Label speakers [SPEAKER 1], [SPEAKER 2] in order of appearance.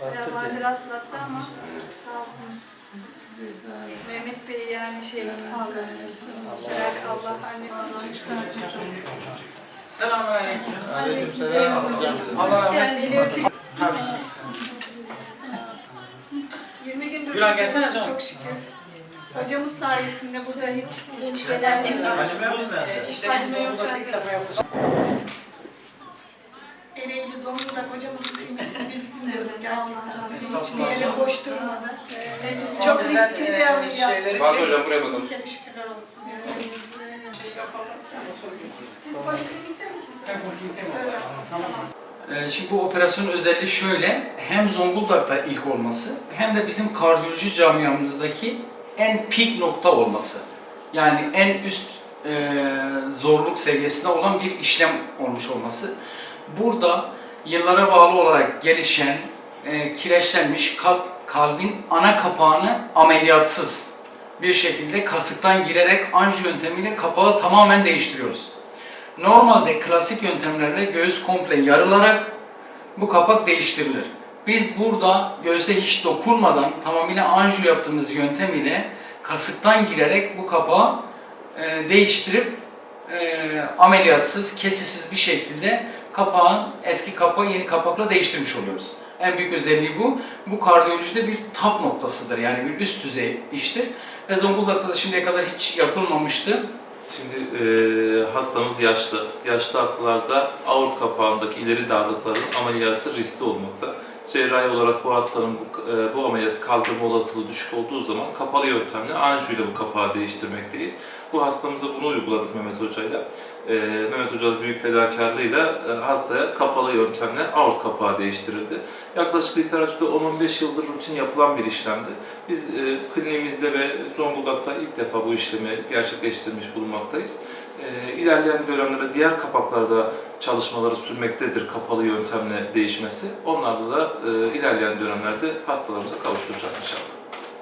[SPEAKER 1] Bayağı badire atlattı ama sağ olsun. Mehmet Bey yani şey aldı. Herhalde Allah anne Allah'ın çıkartmış olsun.
[SPEAKER 2] Selamünaleyküm.
[SPEAKER 1] Aleykümselam.
[SPEAKER 2] Allah
[SPEAKER 1] Hoş
[SPEAKER 2] rahmet
[SPEAKER 1] geldin. öpeyim.
[SPEAKER 2] Tabii.
[SPEAKER 1] 20 gündür
[SPEAKER 2] Gülen gelsene canım.
[SPEAKER 1] çok şükür. Hocamız sayesinde burada hiç endişeler yok.
[SPEAKER 2] Halime, işlerimizi
[SPEAKER 1] Halime yok
[SPEAKER 2] burada ilk defa yaptık.
[SPEAKER 1] Diyorum gerçekten. Bizi hiçbir yere koşturmadı. Biz
[SPEAKER 2] Ama
[SPEAKER 1] çok riskli bir
[SPEAKER 2] e,
[SPEAKER 1] ameliyat.
[SPEAKER 2] şeyleri
[SPEAKER 3] Fatih hocam buraya bakalım.
[SPEAKER 1] Bir kere şükürler olsun.
[SPEAKER 2] Şey yapalım.
[SPEAKER 1] Siz poliklinikte misiniz?
[SPEAKER 2] Ben poliklinikte mi?
[SPEAKER 1] Evet.
[SPEAKER 2] Tamam. Ee, Şimdi bu operasyonun özelliği şöyle, hem Zonguldak'ta ilk olması hem de bizim kardiyoloji camiamızdaki en peak nokta olması. Yani en üst e, zorluk seviyesinde olan bir işlem olmuş olması. Burada yıllara bağlı olarak gelişen, e, kireçlenmiş kalp, kalbin ana kapağını ameliyatsız bir şekilde kasıktan girerek anjiyo yöntemiyle kapağı tamamen değiştiriyoruz. Normalde klasik yöntemlerle göğüs komple yarılarak bu kapak değiştirilir. Biz burada göğüse hiç dokunmadan tamamıyla anjiyo yaptığımız yöntem ile kasıktan girerek bu kapağı e, değiştirip e, ameliyatsız, kesisiz bir şekilde kapağın eski kapağı yeni kapakla değiştirmiş oluyoruz. En büyük özelliği bu. Bu kardiyolojide bir tap noktasıdır. Yani bir üst düzey iştir. Ve Zonguldak'ta da şimdiye kadar hiç yapılmamıştı.
[SPEAKER 4] Şimdi e, hastamız yaşlı. Yaşlı hastalarda aort kapağındaki ileri darlıkların ameliyatı riskli olmakta. Cerrahi olarak bu hastanın bu, e, bu ameliyatı kaldırma olasılığı düşük olduğu zaman kapalı yöntemle anjiyo ile bu kapağı değiştirmekteyiz. Bu hastamıza bunu uyguladık Mehmet Hoca'yla. E, Mehmet Hoca'nın büyük fedakarlığıyla e, hastaya kapalı yöntemle aort kapağı değiştirildi. Yaklaşık literatürde 10-15 yıldır rutin yapılan bir işlemdi. Biz e, kliniğimizde ve Zonguldak'ta ilk defa bu işlemi gerçekleştirmiş bulunmaktayız. E, ilerleyen dönemlerde diğer kapaklarda çalışmaları sürmektedir kapalı yöntemle değişmesi. Onlarda da e, ilerleyen dönemlerde hastalarımıza kavuşturacağız inşallah.